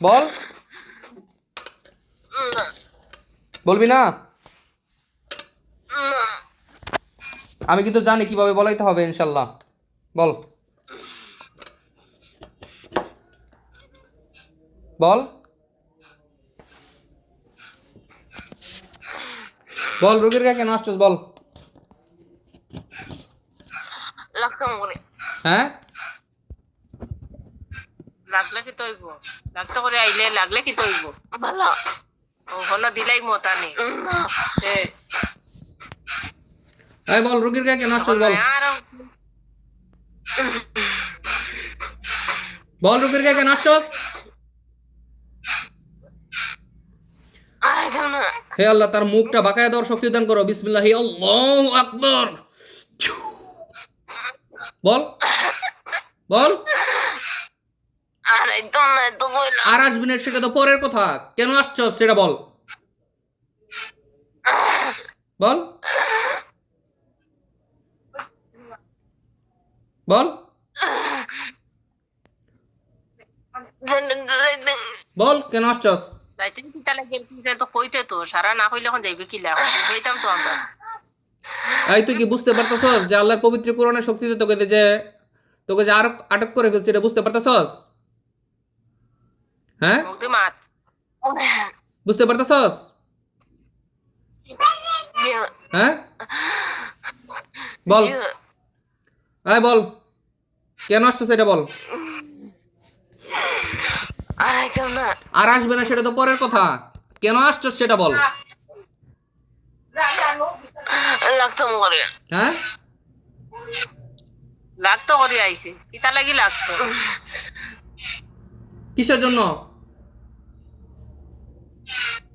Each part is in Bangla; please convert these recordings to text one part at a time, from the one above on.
বল। বলবি না? আমি কিন্তু জানি কীভাবে বলাইতে হবে ইনশাল্লাহ। বল। বল। বল রুগীর গায়ে কেন আসছিস বল। হ্যাঁ লাগলে কি তৈব লাগতে করে আইলে লাগলে কি তৈব ভালো ও হন দিলাই মতা নেই এই বল রুগীর গায়ে কেন আসছিস বল? বল রুগীর গায়ে কেন আসছিস না। হে আল্লাহ তার মুখটা বাঁকায় দেওয়ার শক্তি দান করো বিসমিল্লাহ আল্লাহ আকবর বল বল আড়াইতাম না তো কইলাম আর আসবি না সেটা তো পরের কথা। কেন আসছস সেটা বল। বল। বল। বল কেন আসছস? যাইতে কি তালে গেল কি তো কইতে তো? সারা না কইলে এখন যাইবে কি লাভ হইতাম তো আমরা। এই তুই কি বুঝতে পারতেছস যে আল্লাহর পবিত্র কোরআনের শক্তিতে তোকে যে তোকে যে আরও আটক করে ফেলছে এটা বুঝতে পারতেছস? হ্যাঁ? বুঝতে পারতেছস? হ্যাঁ? বল। আয় বল কেন আসছো সেটা বল? আর আসবে না সেটা তো পরের কথা। কেন আসছো সেটা বল। লাগতাম করে হ্যাঁ? লাগতো করে আইছে। কিতা লাগি লাগতো? কিসের জন্য এখন কোস নাই কেন আয়,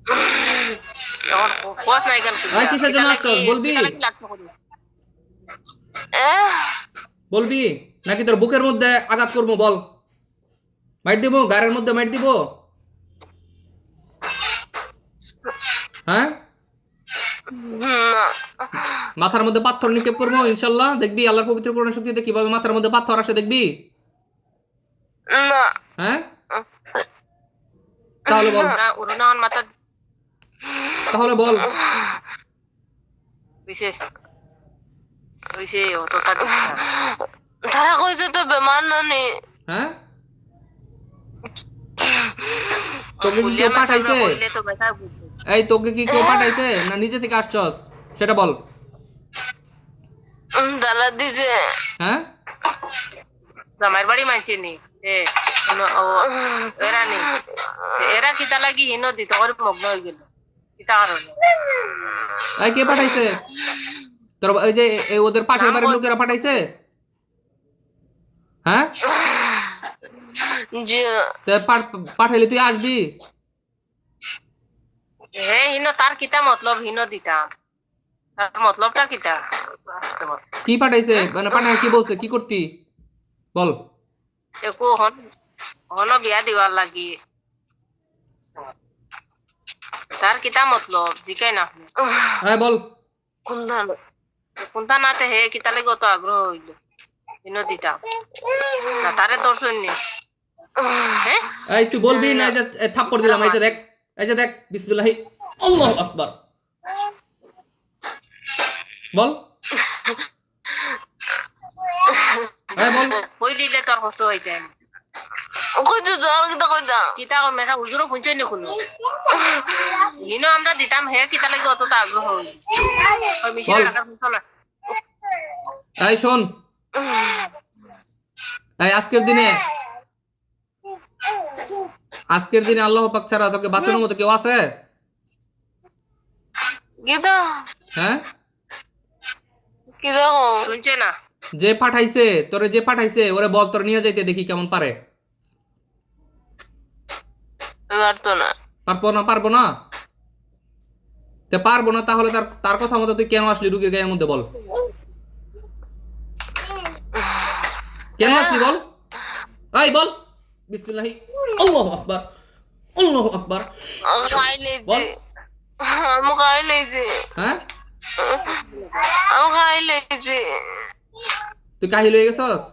কিসের জন্য আসছস? বলবি? নাকি তোর বুকের মধ্যে আঘাত করব বল। মাইট দিব? গাড়ির মধ্যে মাইট দিব? হ্যাঁ? মাথার মধ্যে পাথর নিক্ষেপ করব ইনশাল্লাহ। দেখবি আল্লাহর পবিত্র কোরআন শক্তিতে কীভাবে মাথার মধ্যে পাথর আসে দেখবি? না। হ্যাঁ? তাহলে বল। তাহলে বল। হইছে। হইছে তারা কইছে তো বেমার নানি হ্যাঁ? তোকে কি কেউ পাঠাইছে? এই তোকে কি কেউ পাঠাইছে? না নিজে থেকে আসছস? সেটা বল। তারা দিছে। হ্যাঁ? জামাইর বাড়ি মানছে নি। এরা এরা কিতা লাগি হিনো দিত মগ্ন হয়ে গেল। এই কে পাঠাইছে? তোর এই যে ওদের পাশের বাড়ির লোকেরা পাঠাইছে? হ্যাঁ? পাঠাইলে তুই আসবি? হে হিনো তার কিতা মতলব? হিনো দিতাম তার মতলবটা কিতা। কি পাঠাইছে? মানে পাঠাই কি বলছে? কি করতি? বল। একো হন হন বিয়া দিবার লাগি। তার কিতা মতলব জিকাই না হ্যাঁ বল কোনটা কোনটা নাতে হে কিতা লাগে অত আগ্রহ হইল হিনো দিতাম না তারে দর্শন নি হ্যাঁ এই তুই বলবি না এই যে থাপ্পড় দিলাম এই যে দেখ এই যে দেখ বিসমিল্লাহি আল্লাহু আকবার বল হ্যাঁ বল কই দিলে তোর কষ্ট হয়ে যায় কইতে তো কিটা কইতা? কিতা মেধা উজুরও শুনছে নি কোনো? হিনো আমরা দিতাম হে কিতা লাগে অতটা আগ্রহ ওই মিশিয়ে বল। না এই শোন। আজকের দিনে আজকের দিনে আল্লাহ পাক ছাড়া তোকে বাঁচানোর মতো কেউ আছে? হ্যাঁ? যে পাঠাইছে তোরে যে পাঠাইছে ওরে বল তোর নিয়ে যাইতে দেখি কেমন পারে। এবার তো না। পারব না পারব না? তে পারব না তাহলে তার তার কথা মতো তুই কেন আসলি রুগীর গায়ের মধ্যে বল? কেন আসলি বল? এই বল। বিসমিল্লাহি। আল্লাহু আকবার। আল্লাহু আকবার। বল। যে। আমি যে। হ্যাঁ? আমি খাইলে যে। তুই কাহিল হয়ে গেছস?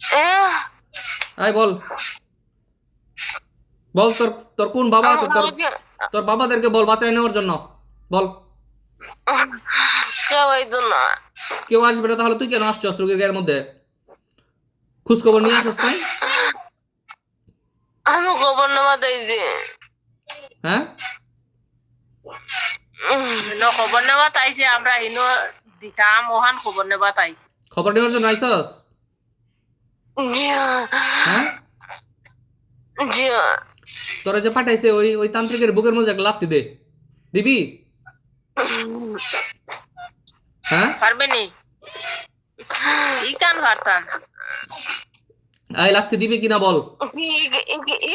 এ এই বল। বল তোর তোর কোন বাবা আছে? তোর তোর বাবাদেরকে বল বাঁচাই নেওয়ার জন্য। বল। কেউ আসবে না তাহলে তুই কেন আসছস রোগীর গায়ের মধ্যে? খোঁজ খবর নিয়ে আসস নাই আমি খবর নেওয়া দিয়েছি হ্যাঁ? খবর নেওয়া তাইছে আমরা হিনো দিতাম ওহান খবর নেওয়া তাইছে খবর নেওয়ার জন্য আইসস হ্যাঁ? জি তোরা যে পাঠাইছে ওই ওই তান্ত্রিকের বুকের মধ্যে একটা লাত্তি দে। দিবি? হ্যাঁ? পারবে নি ইকান পারতাম আই লাত্তি দিবি কিনা বল।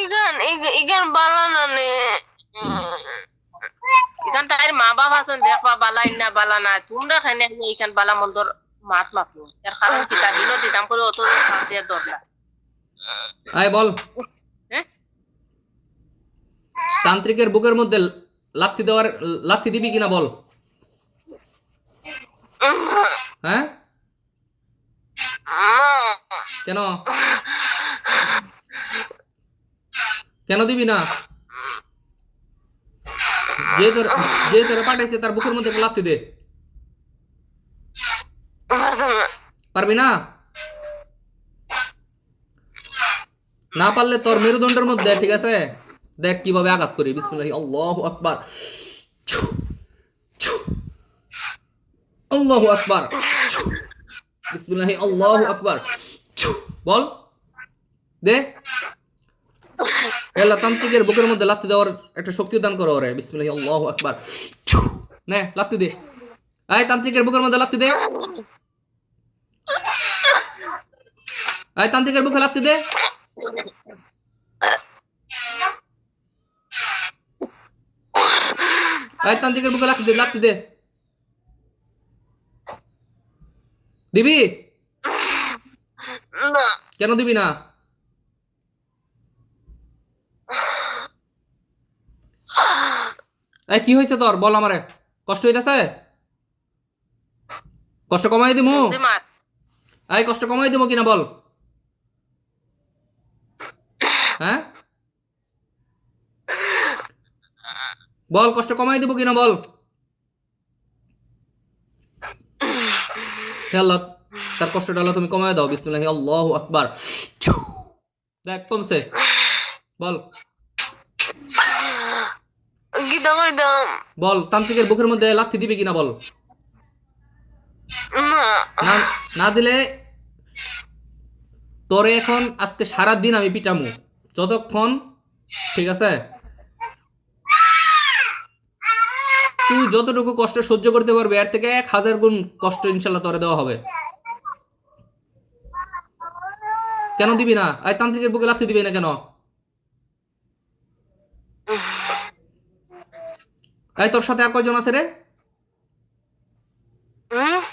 ইগান ইগান বালানা নে ইকান তাইর মা বাবা আছেন দেখবা বালা ইন্না বালা না তোমরা খানে ইকান বালা মন্দর মাত মাতো? এর কারণ কিতা হিনো দিতাম করে অত দরলা আয় বল। তান্ত্রিকের বুকের মধ্যে লাত্তি দেওয়ার লাত্তি দিবি কিনা বল। হ্যাঁ? কেন? কেন দিবি না? যে তোর যে তোর পাঠাইছে তার বুকের মধ্যে লাত্তি দে। পারবি না? না পারলে তোর মেরুদণ্ডের মধ্যে, ঠিক আছে? দেখ কীভাবে আঘাত করি। বিসমিল্লাহি, আল্লাহু আকবার। আল্লাহু আকবার। বিসমিল্লাহি, আল্লাহু আকবার। বল। দে। আল্লাহ তান্ত্রিকের বুকের মধ্যে লাত্তি দেওয়ার একটা শক্তি দান করো ওরে। বিসমিল্লাহি, আল্লাহু আকবার। নে, লাত্তি দে। আয় তান্ত্রিকের বুকের মধ্যে লাত্তি দে। আয় তান্ত্রিকের বুকে লাত্তি দে। আয় তান্ত্রিকের বুকে লাত্তি দে লাত্তি দে দিবি কেন দিবি না এই কি হয়েছে তোর? বল আমারে। কষ্ট হইতাছে? কষ্ট কমাই দিমু। এই কষ্ট কমাই দিমু কিনা বল। হ্যাঁ? বল কষ্ট কমাই দিব কিনা বল? হে আল্লাহ তার কষ্টটা আল্লাহ তুমি কমায় দাও বিসমিল্লাহি আল্লাহু আকবার। দেখ কমছে। বল। বল তান্ত্রিকের বুকের মধ্যে লাথি দিবি কিনা বল? না। দিলে তোরে এখন আজকে সারা দিন আমি পিটামু। যতক্ষণ ঠিক আছে? তুই যতটুকু কষ্ট সহ্য করতে পারবে এর থেকে এক হাজার গুণ কষ্ট ইনশাল্লাহ তোরে দেওয়া হবে। কেন দিবি না? আই তান্ত্রিকের বুকে লাথি দিবি না কেন? এই তোর সাথে আর কয়জন আছে রে?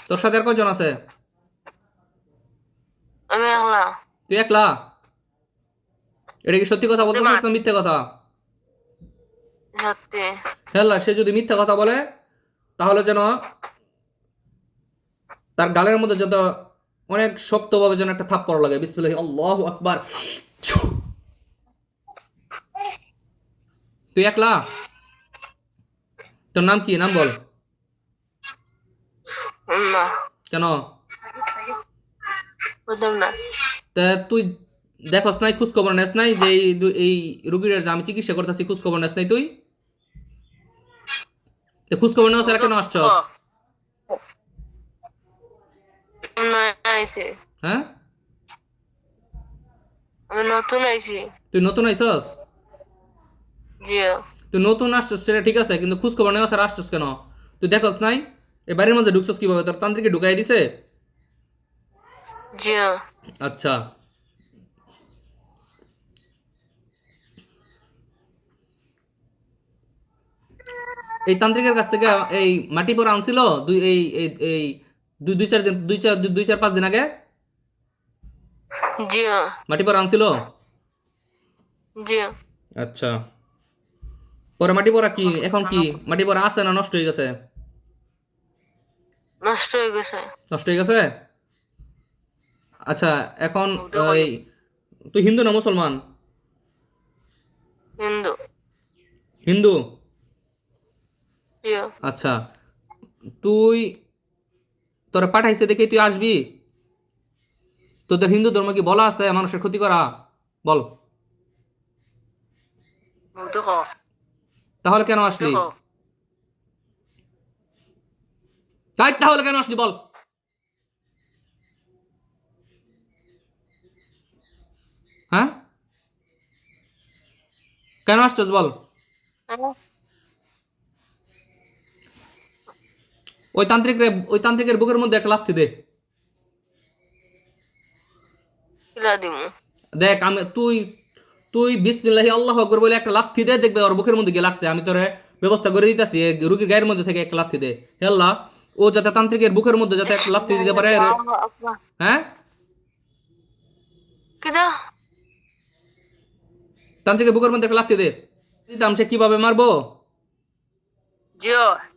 তোর সাথে আর কয়জন আছে? আমি একলা। তুই একলা? এটা কি সত্যি কথা বলতেছিস না মিথ্যে কথা? সত্যি হেল্লা সে যদি মিথ্যা কথা বলে তাহলে যেন তার গালের মধ্যে যত অনেক শক্তভাবে যেন একটা থাপ্পড় লাগে। বিসমিল্লাহি আল্লাহু আকবার। তুই একলা? তোর নাম কি? নাম বল। কেন? তুই দেখস নাই খোঁজ খবর নেস নাই যে এই রুগীর যে আমি চিকিৎসা করতেছি খোঁজ খবর নেস নাই তুই? তো খোঁজ খবর নেওয়া কেন আসছস? না হ্যাঁ? আমি নতুন আইছি। তুই নতুন আইসস জি। তুই নতুন আসছস সেটা ঠিক আছে কিন্তু খোঁজ নেওয়া স্যার আসছস কেন? তুই দেখস নাই? এই বাড়ির মধ্যে ঢুকছস কীভাবে? তোর তান্ত্রিকে ঢুকাই দিছে? জি। আচ্ছা। এই তান্ত্রিকের কাছ থেকে এই মাটি পর আনছিল দুই এই এই- দুই দুই চার দিন দুই চার দুই- চার পাঁচ দিন আগে? জি মাটি পর আনছিল? জি। আচ্ছা। পরে মাটি পরা কি? এখন কি? মাটি পরা আছে না নষ্ট হয়ে গেছে? নষ্ট হয়ে গেছে। নষ্ট হয়ে গেছে? আচ্ছা এখন ওই তুই হিন্দু না মুসলমান? হিন্দু। হিন্দু? আচ্ছা। তুই তোরা পাঠাইছে দেখে তুই আসবি? তোদের হিন্দু ধর্ম কি বলা আছে? মানুষের ক্ষতি করা? বল। তাহলে কেন আসলি? তাই তাহলে কেন আসলি বল। হ্যাঁ? কেন আসছিস বল? ওই তান্ত্রিক ওই তান্ত্রিকের বুকের মধ্যে একটা লাথি দে। দেখ আমি তুই তুই বিসমিল্লাহি আল্লাহ আকবর বলে একটা লাথি দে দেখবে ওর বুকের মধ্যে গিয়ে লাগছে। আমি তোরে ব্যবস্থা করে দিতেছি রুগীর গায়ের মধ্যে থেকে একটা লাথি দে। আল্লাহ ও যাতে তান্ত্রিকের বুকের মধ্যে যাতে একটা লাথি দিতে পারে হ্যাঁ? তান্ত্রিকের বুকের মধ্যে একটা লাথি দে। দিতাম সে কীভাবে মারবো?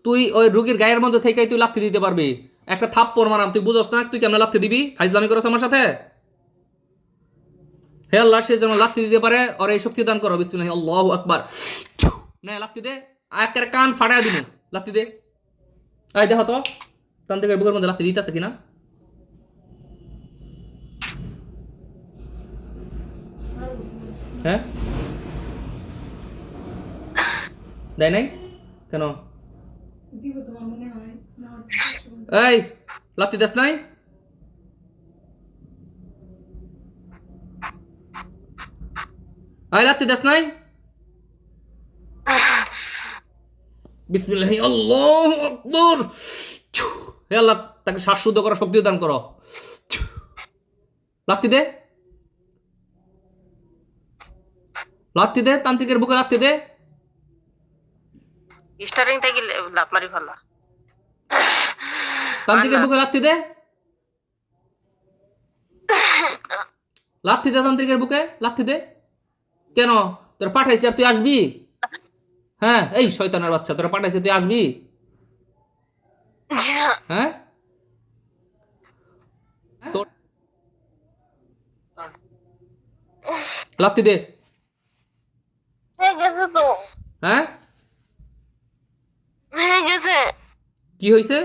তুই ওই রুগীর গায়ের মধ্যে থেকে তুই লাথি দিতে পারবি। একটা থাপ্পড় মারাম, তুই বুঝোস না তুই কেমন লাথি দিবি? ফাইজলামি করছ আমার সাথে? হে আল্লাহ, সে যেন লাথি দিতে পারে, ওর এই শক্তি দান করো, বিসমিল্লাহি, আল্লাহু আকবার। নে, লাথি দে। একের কান ফাটায় দিবি। লাথি দে। আই দেখো তো তান্ত্রিকের বুকের মধ্যে লাথি দিতেছে কিনা? হ্যাঁ? দেয় নাই? কেন? এই লাত্তি দেশ নাই? এই লাত্তি দেশ নাই? বিসমিল্লাহি আল্লাহু আকবার। হে আল্লাহ তাকে শ্বাসশুদ্ধ করা শক্তি দান করো। লাত্তি দে। লাত্তি দে তান্ত্রিকের বুকে লাত্তি দে। স্টারিং থেকে লাত মারি ফেলা তান্ত্রিকের বুকে লাথি দে। লাথি দে তান্ত্রিকের বুকে লাথি দে। কেন? তোর পাঠাইছি আর তুই আসবি? হ্যাঁ এই শয়তানের বাচ্চা তোরা পাঠাইছি তুই আসবি? হ্যাঁ? লাথি দে। হয়ে? হ্যাঁ গেছে। কি হয়েছে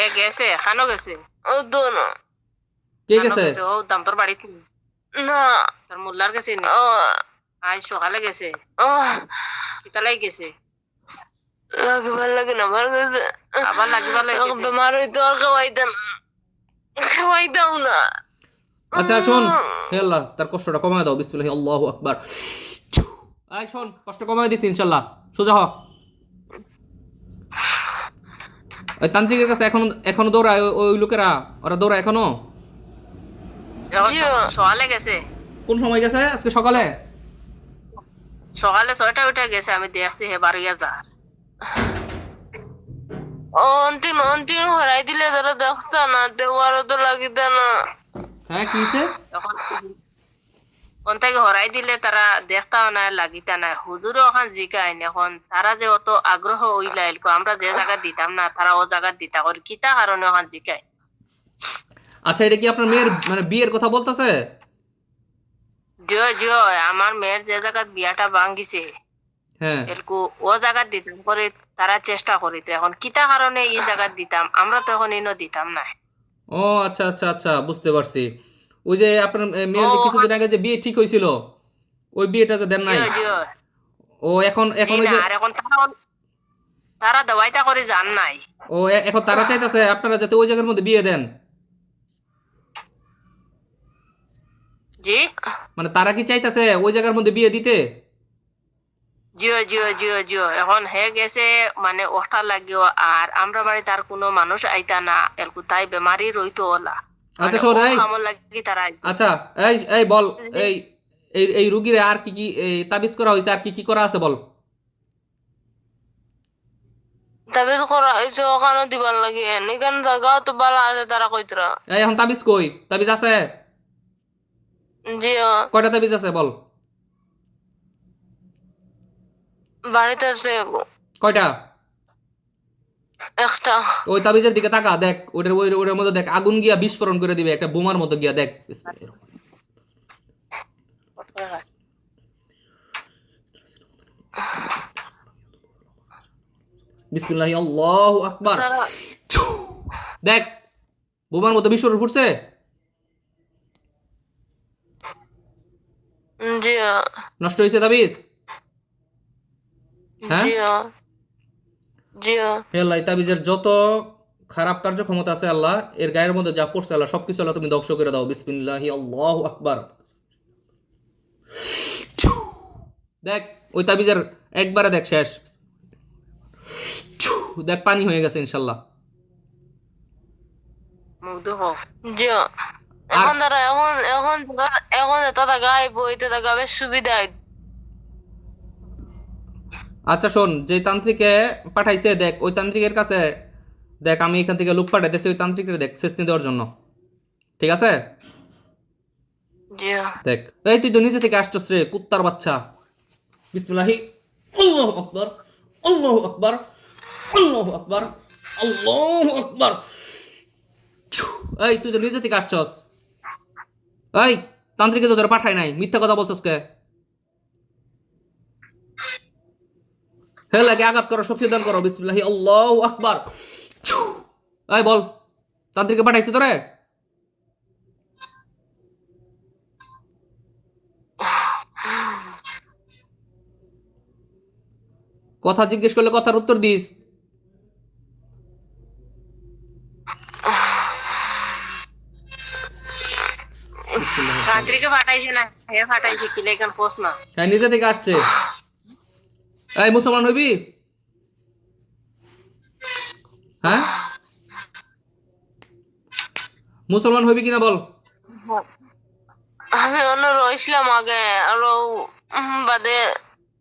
এ গেছে? খানো গেছে? ও তো কে গেছে? ও দাম তোর বাড়িতে না। তোর মোল্লার গেছে ও আজ সকালে গেছে। ও কিতালাই গেছে। লাগবার লাগে না আমার গেছে। আবার লাগিবার লাগে বেমার হইতো আর খাওয়াইতাম খাওয়াইতাম না। আচ্ছা শোন। হে আল্লাহ তার কষ্টটা কমায় দাও। বিসমিল্লাহি আল্লাহু আকবার আয় শোন কষ্ট কমায় দিছি ইনশাল্লাহ। সোজা হ। ওই তান্ত্রিকের কাছে এখন এখনও দৌড়ায় ওই- লোকেরা ওরা দৌড়ায় এখনও? সকালে গেছে। কোন সময় গেছে? আজকে সকালে? সকালে ছয়টা উঠে গেছে আমি দেখছি হে বাড়িয়া যা। অন্তিম অন্তিম হরাই দিলে তারা দেখতা না দেওয়ারও তো লাগিতে না। হ্যাঁ কি এখন কোন থেকে হরাই দিলে তারা দেখতাও না লাগিতা না হুজুরও এখন জিকাই না এখন তারা যে অত আগ্রহ উইলাইল আমরা যে জায়গা দিতাম না তারা ও জায়গা দিতা করি কিতা কারণে এখন জিকাই? আচ্ছা এটা কি আপনার মেয়ের মানে বিয়ের কথা বলতেছে? জিও জিও আমার মেয়ের যে জায়গা বিয়াটা ভাঙ্গিছে হ্যাঁ এরকু ও জায়গা দিতাম করে তারা চেষ্টা করিতে এখন কিতা কারণে এই জায়গা দিতাম আমরা তো এখন ইনো দিতাম না ও আচ্ছা আচ্ছা আচ্ছা বুঝতে পারছি। ওই যে আপনার মেয়ের যে কিছুদিন আগে যে বিয়ে ঠিক হয়েছিল ওই বিয়েটা যে দেন নাই? ও এখন এখন ওই যে আর এখন তারা তারা করে যান নাই। ও এখন তারা চাইতেছে আপনারা যাতে ওই জায়গার মধ্যে বিয়ে দেন। জি? মানে তারা কি চাইতেছে ওই জায়গার মধ্যে বিয়ে দিতে? জিও জিও জিও জিও। এখন হে গেছে মানে ওটা লাগিও আর আমরা বাড়ি তার কোনো মানুষ আইতা না। এরকু তাই বেমারি রইতো ওলা। আচ্ছা মানে শোন এই। আচ্ছা এই এই বল এই এই এই রুগীরে আর কি কি তাবিজ করা হয়েছে আর কি কি করা আছে বল? তাবিজ করা হয়েছে ওখানে দিবার লাগে নিকান জায়গাও তো বালা আছে তারা কইতরা। এই এখন তাবিজ কই? তাবিজ আছে? জি কয়টা তাবিজ আছে বল? বাড়িতে আছে কয়টা? একটা। ওই তাবিজের দিকে তাকা দেখ ওটার ওই ওটার মধ্যে দেখ আগুন গিয়া বিস্ফোরণ করে দিবে একটা বোমার মতো গিয়া দেখ। বিসমিল্লাহ আল্লাহু আকবার। দেখ বোমার মতো বিস্ফোরণ ফুটছে নষ্ট হয়েছে তাবিজ? হ্যাঁ? জি হে আল্লাহ তাবিজের যত খারাপ কার্যক্ষমতা আছে আল্লাহ এর গায়ের মধ্যে যা পড়ছে আল্লাহ সবকিছু আল্লাহ তুমি ধ্বংস করে দাও। বিসমিল্লাহি আল্লাহ আকবার। দেখ ওই তাবিজের একবারে দেখ শেষ। দেখ পানি হয়ে গেছে ইনশাল্লাহ। মুগ্ধ এখন তারা এখন এখন এখন তারা গাইব হইতে তারা গাবে সুবিধা আচ্ছা শোন যে তান্ত্রিকে পাঠাইছে দেখ ওই তান্ত্রিকের কাছে দেখ আমি এখান থেকে লোক পাঠাইতেছি ওই তান্ত্রিকের দেখ শেষনি দেওয়ার জন্য। ঠিক আছে? দেখ এই তুই তো নিচে থেকে আসছস রে কুত্তার বাচ্চা। বিসমিল্লাহি। আল্লাহু আকবার আল্লাহু আকবার আল্লাহু আকবার আল্লাহু আকবার। এই তুই তো নিচে থেকে আসছস। এই তান্ত্রিকে তো তোরা পাঠাই নাই মিথ্যা কথা বলছস কে? হে লাগে আঘাত করো শক্তি দান করো বিসমিল্লাহি আল্লাহু আকবার। এই বল তান্ত্রিকে পাঠাইছে তোরে? কথা জিজ্ঞেস করলে কথার উত্তর দিস। হ্যাঁ নিজে থেকে আসছে। এই মুসলমান হইবি হ্যাঁ? মুসলমান হইবি কিনা বল? আমি অন্য রইছিলাম আগে আরও বাদে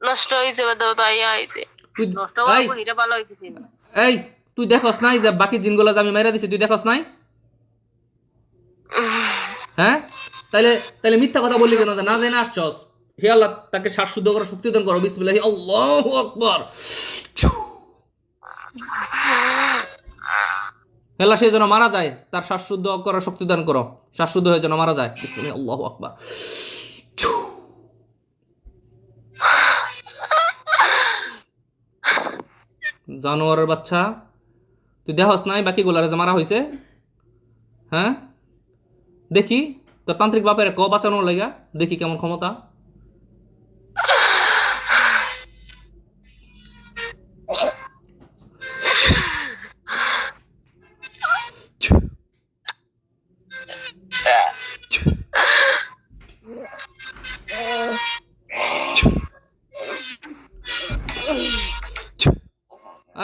নষ্ট হয়েছে বাদে তাই আইছে। তুই নষ্ট হিটা ভালো হইতেছে। এই তুই দেখস নাই যে বাকি জিনগুলো আমি মেরে দিছি তুই দেখস নাই? হ্যাঁ? তাইলে তাইলে মিথ্যা কথা বললি কেন যে না জেনে আসছস? হে আল্লাহ, তাকে শ্বাসশুদ্ধ করা শক্তি দান করো। বিসমিল্লাহি, আল্লাহু আকবার। আল্লাহ, সে যেন মারা যায়, তার শ্বাসশুদ্ধ করার শক্তি দান করো। শ্বাসশুদ্ধ হয়ে যেন মারা যায়। বিসমিল্লাহি, আল্লাহু আকবার। জানোয়ারের বাচ্চা, তুই দেখস নাই বাকি গুলারে যে মারা হয়েছে হ্যাঁ? দেখি, তোর তান্ত্রিক বাপের ক বাঁচানোর লাগা? দেখি কেমন ক্ষমতা।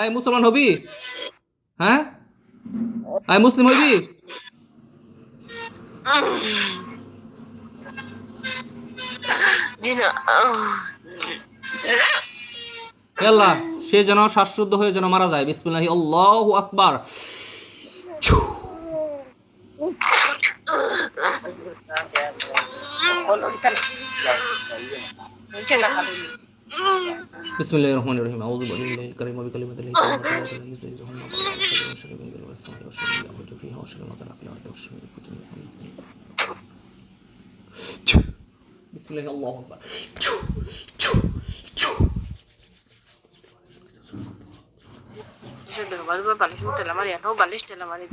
আয় মুসলমান হবি? হ্যাঁ? আয় মুসলিম হইবি জি না আহ, হে আল্লাহ সে যেন শ্বাসরুদ্ধ হয়ে যেন মারা যায়। বিসমিল্লাহি আল্লাহু আকবার। বিসমিল্লাহির রহমানির রহিম আউযু বিল্লাহিল কারীম ওয়া বিকালিমাতিল তাম্মাতি মিন শাররি মা খালাক ওয়া শাররি গাসিকিন ইযা ওয়াকাব ওয়া শাররি গাসিকিন ইযা ওয়াকাব ওয়া শাররি মা তালাফিল আরদি ওয়া শাররি কুতুল বিসমিল্লাহি আল্লাহু আকবার বালিশ তেলা মারি এত বালিশ তেলা মারি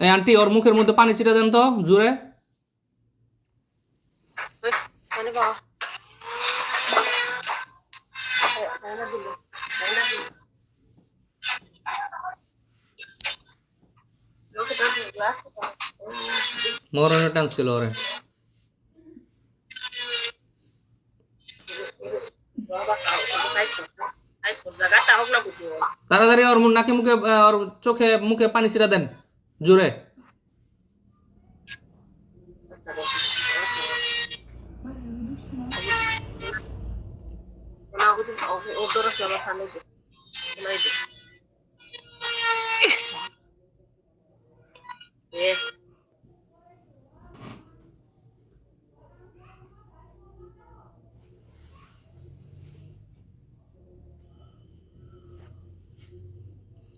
এই আন্টি ওর মুখের মধ্যে পানি ছিটা দেন তো জোরে। মানে ওরে। তাড়াতাড়ি ওর মুখ- নাকে মুখে ওর চোখে মুখে পানি ছিটা দেন। জোরে।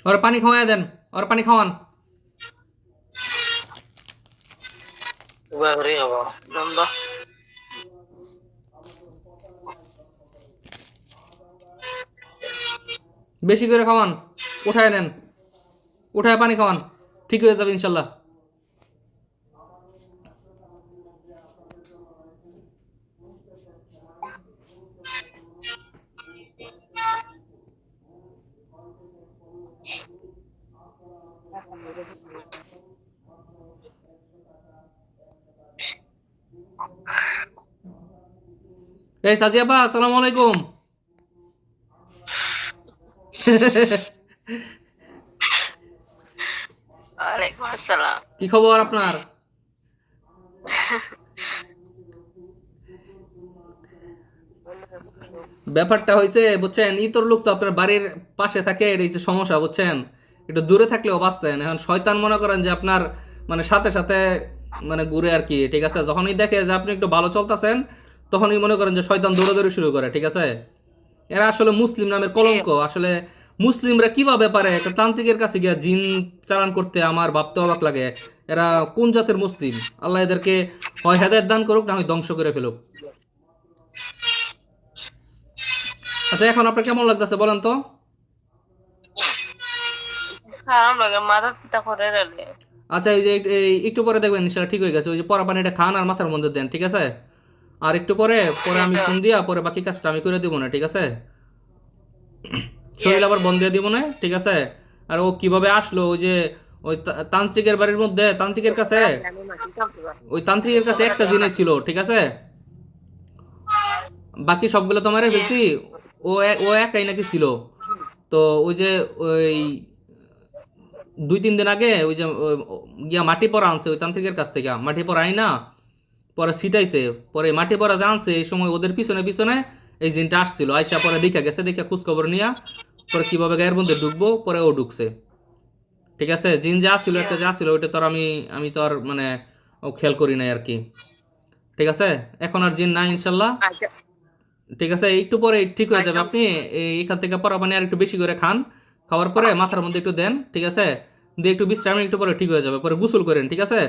ওর পানি খাওয়ায় দেন ওর পানি খাওয়ান। বেশি করে খাওয়ান। উঠায় নেন। উঠায় পানি খাওয়ান। ঠিক হয়ে যাবে ইনশাল্লাহ। এই সাজিয়াপা আসসালামু আলাইকুম ওয়ালাইকুম আসসালাম কি খবর আপনার ব্যাপারটা হয়েছে বুঝছেন ইতর লোক তো আপনার বাড়ির পাশে থাকে এই যে সমস্যা বুঝছেন একটু দূরে থাকলেও বাঁচতেন এখন শয়তান মনে করেন যে আপনার মানে সাথে সাথে মানে ঘুরে আর কি ঠিক আছে যখনই দেখে যে আপনি একটু ভালো চলতেছেন তখনই মনে করেন যে শয়তান দৌড়াদৌড়ি শুরু করে ঠিক আছে? এরা আসলে মুসলিম নামের কলঙ্ক। আসলে মুসলিমরা কীভাবে পারে? একটা তান্ত্রিকের কাছে গিয়ে জিন চালান করতে আমার ভাবতে অবাক লাগে। এরা কোন জাতের মুসলিম? আল্লাহ এদেরকে হয় হেদায়ত দান করুক না হয় ধ্বংস করে ফেলুক। আচ্ছা এখন আপনার কেমন লাগতেছে বলেন তো? আচ্ছা ওই যে একটু পরে দেখবেন সেটা ঠিক হয়ে গেছে। ওই যে পরা পানিটা খান আর মাথার মধ্যে দেন ঠিক আছে? আর একটু পরে পরে আমি ফোন দিয়া পরে বাকি কাজটা আমি করে দিব না ঠিক আছে? শরীর আবার বন্ধ দিয়ে দিব না ঠিক আছে? আর ও কীভাবে আসলো ওই যে ওই তান্ত্রিকের বাড়ির মধ্যে তান্ত্রিকের কাছে? ওই তান্ত্রিকের কাছে একটা জিনিস ছিল ঠিক আছে? বাকি সবগুলো তো মারে ফেলছি ও ও একাই নাকি ছিল। তো ওই যে ওই দুই তিন দিন আগে ওই যে গিয়া মাটি পরা আনছে ওই তান্ত্রিকের কাছ থেকে। মাটি পরা আই না পরে ছিটাইছে পরে মাটি পরা যে আনছে এই সময় ওদের পিছনে পিছনে এই জিনটা আসছিল। আইসা পরে দেখা গেছে দেখে খোঁজ খবর নিয়া পরে কীভাবে গায়ের মধ্যে ঢুকবো পরে ও ঢুকছে। ঠিক আছে? জিন যা ছিল একটা যা ছিল ওইটা তো আমি আমি তো আর মানে ও খেয়াল করি নাই আর কি। ঠিক আছে? এখন আর জিন নাই ইনশাল্লাহ। আচ্ছা। ঠিক আছে? একটু পরে ঠিক হয়ে যাবে। আপনি এখান থেকে পরা পানি আর একটু বেশি করে খান। খাওয়ার পরে মাথার মধ্যে একটু দেন ঠিক আছে? দিয়ে একটু বিশ্রাম একটু পরে ঠিক হয়ে যাবে। পরে গোসল করেন ঠিক আছে?